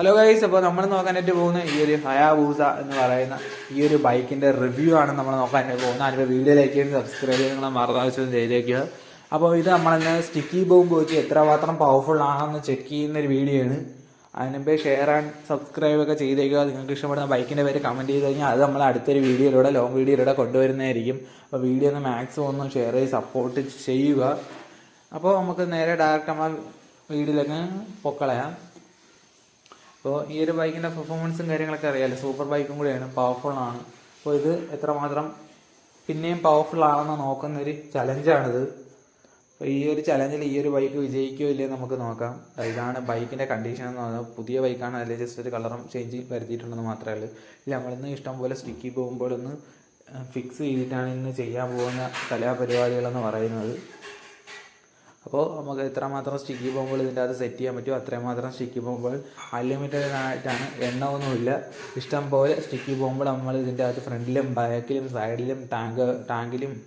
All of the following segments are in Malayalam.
ഹലോ ഗൈസ് അപ്പോൾ നമ്മൾ നോക്കാനായിട്ട് പോകുന്ന ഈ ഒരു ഹയാബൂസ എന്ന് പറയുന്ന ഈ ഒരു ബൈക്കിന്റെ റിവ്യൂ ആണ് നമ്മൾ നോക്കാനായിട്ട് പോകുന്നത്. അതിന്റെ വീഡിയോയിലേക്ക് സബ്സ്ക്രൈബ് ചെയ്ത് നിങ്ങൾ മറന്നാവശ്യം ചെയ്തേക്കുക അപ്പോൾ ഇത് നമ്മളെന്നെ സ്റ്റിക്കി ബോംബ് വെച്ച് എത്രമാത്രം പവർഫുൾ ആണെന്ന് ചെക്ക് ചെയ്യുന്ന ഒരു വീഡിയോ ആണ് അതിനുമ്പേ ഷെയർ ആൻഡ് സബ്സ്ക്രൈബ് ഒക്കെ ചെയ്തേക്കുക. നിങ്ങൾക്ക് ഇഷ്ടപ്പെടുന്ന ബൈക്കിന്റെ പേര് കമന്റ് ചെയ്ത് കഴിഞ്ഞാൽ അത് നമ്മൾ അടുത്തൊരു വീഡിയോയിലൂടെ ലോങ് വീഡിയോയിലൂടെ കൊണ്ടുവരുന്നതായിരിക്കും. അപ്പോൾ വീഡിയോ ഒന്ന് മാക്സിമം ഒന്ന് ഷെയർ ചെയ്ത് സപ്പോർട്ട് ചെയ്യുക. അപ്പോൾ നമുക്ക് നേരെ ഡയറക്റ്റ് നമ്മൾ വീഡിയോയിലൊക്കെ പൊക്കളയാം. അപ്പോൾ ഈ ഒരു ബൈക്കിന്റെ പെർഫോമൻസും കാര്യങ്ങളൊക്കെ അറിയാമല്ലോ സൂപ്പർ ബൈക്കും കൂടിയാണ് പവർഫുൾ ആണ്. അപ്പോൾ ഇത് എത്രമാത്രം പിന്നെയും പവർഫുൾ ആണെന്ന് നോക്കുന്ന ഒരു ചലഞ്ചാണിത് അപ്പോൾ ഈ ഒരു ചലഞ്ചിൽ ഈ ഒരു ബൈക്ക് വിജയിക്കുകയോ ഇല്ലേ നമുക്ക് നോക്കാം. ഇതാണ് ബൈക്കിന്റെ കണ്ടീഷൻ എന്ന് പറഞ്ഞാൽ പുതിയ ബൈക്കാണ് അതിൽ ജസ്റ്റ് ഒരു കളറും ചേഞ്ച് വരുത്തിയിട്ടുണ്ടെന്ന് മാത്രമേ ഉള്ളൂ. ഇല്ല നമ്മളിന്ന് ഇഷ്ടം പോലെ സ്റ്റിക്കി പോകുമ്പോൾ ഒന്ന് ഫിക്സ് ചെയ്തിട്ടാണ് ഇന്ന് ചെയ്യാൻ പോകുന്ന കലാപരിപാടികളെന്ന് പറയുന്നത്. അപ്പോൾ നമുക്ക് എത്രമാത്രം സ്റ്റിക്കി ബോംബുകൾ ഇതിന്റെ അകത്ത് സെറ്റ് ചെയ്യാൻ പറ്റുമോ? അത്രയും മാത്രം സ്റ്റിക്കി ബോംബുകൾ അൺലിമിറ്റഡ് ആയിട്ടാണ്. എണ്ണമൊന്നുമില്ല. ഇഷ്ടം പോലെ സ്റ്റിക്കി ബോംബുകൾ നമ്മൾ ഇതിന്റെ അകത്ത് ഫ്രണ്ടിലും ബാക്കിലും സൈഡിലും ടാങ്ക് ടാങ്കിലും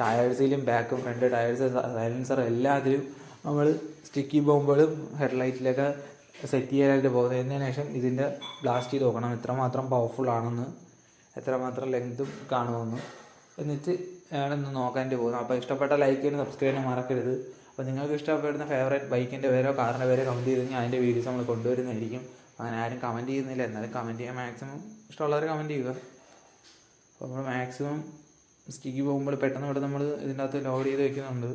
ടയേഴ്സിലും ബാക്കും ഫ്രണ്ട് ടയേഴ്സ് സൈലൻസർ എല്ലാത്തിലും നമ്മൾ സ്റ്റിക്കി ബോംബുകളും ഹെഡ്ലൈറ്റിലൊക്കെ സെറ്റ് ചെയ്യാനായിട്ട് പോകുന്നതിന് ശേഷം ഇതിന്റെ ബ്ലാസ്റ്റ് ചെയ്ത് നോക്കണം. എത്രമാത്രം പവർഫുൾ ആണെന്ന് എത്രമാത്രം ലെങ്തും കാണുമെന്ന്. എന്നിട്ട് ഞാനൊന്ന് നോക്കാനായിട്ട് പോകുന്നത്. അപ്പോൾ ഇഷ്ടപ്പെട്ട ലൈക്ക് ചെയ്യുന്ന സബ്സ്ക്രൈബ് ചെയ്യാൻ മറക്കരുത്. അപ്പോൾ നിങ്ങൾക്ക് ഇഷ്ടപ്പെടുന്ന ഫേവറേറ്റ് ബൈക്കിന്റെ പേരോ കാറിന്റെ പേരോ കമന്റ് ചെയ്ത് കഴിഞ്ഞാൽ അതിന്റെ വീഡിയോസ് നമ്മൾ കൊണ്ടുവരുന്നതായിരിക്കും. അങ്ങനെ ആരും കമന്റ് ചെയ്യുന്നില്ല. എന്നാലും കമന്റ് ചെയ്യാൻ മാക്സിമം ഇഷ്ടമുള്ളവർ കമന്റ് ചെയ്യുക. അപ്പോൾ നമ്മൾ മാക്സിമം സ്റ്റിക്ക് പോകുമ്പോൾ പെട്ടെന്ന് ഇവിടെ നമ്മൾ ഇതിന്റെ അകത്ത് ലോഡ് ചെയ്ത് വെക്കുന്നുണ്ട്.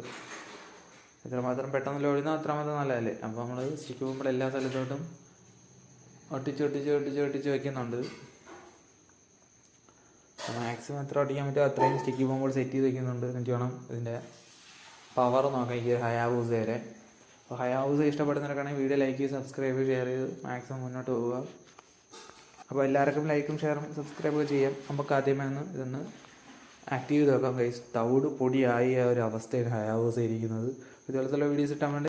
എത്രമാത്രം പെട്ടെന്ന് ലോഡ് ചെയ്യുന്ന അത്രമാത്രം നല്ലതല്ലേ? അപ്പോൾ നമ്മൾ സ്റ്റിക്ക് പോകുമ്പോൾ എല്ലാ സ്ഥലത്തോട്ടും ഒട്ടിച്ച് ഒട്ടിച്ച് ഒട്ടിച്ച് ഒട്ടിച്ച് വെക്കുന്നുണ്ട്. മാക്സിമം എത്ര ഒട്ടിക്കാൻ പറ്റുമോ അത്രയും സ്റ്റിക്കി പോകുമ്പോൾ സെറ്റ് ചെയ്ത് വെക്കുന്നുണ്ട്. എന്നിട്ട് വേണം ഇതിന്റെ പവർ നോക്കാം ഈ ഹയാബൂസ് വരെ. അപ്പോൾ ഹയാബൂസ ഇഷ്ടപ്പെടുന്നവർക്കാണെങ്കിൽ വീഡിയോ ലൈക്ക് ചെയ്ത് സബ്സ്ക്രൈബ് ഷെയർ ചെയ്ത് മാക്സിമം മുന്നോട്ട് പോവുക. അപ്പോൾ എല്ലാവർക്കും ലൈക്കും ഷെയറും സബ്സ്ക്രൈബ് ചെയ്യാം. നമുക്ക് ആദ്യമേ ഒന്ന് ഇതൊന്ന് ആക്റ്റീവ് ചെയ്ത് നോക്കാം കൈസ് തവിട് ആ ഒരു അവസ്ഥയിൽ ഹയാബൂസ ഇരിക്കുന്നത്. ഇതുപോലത്തെ വീഡിയോസ് ഇട്ടാൽ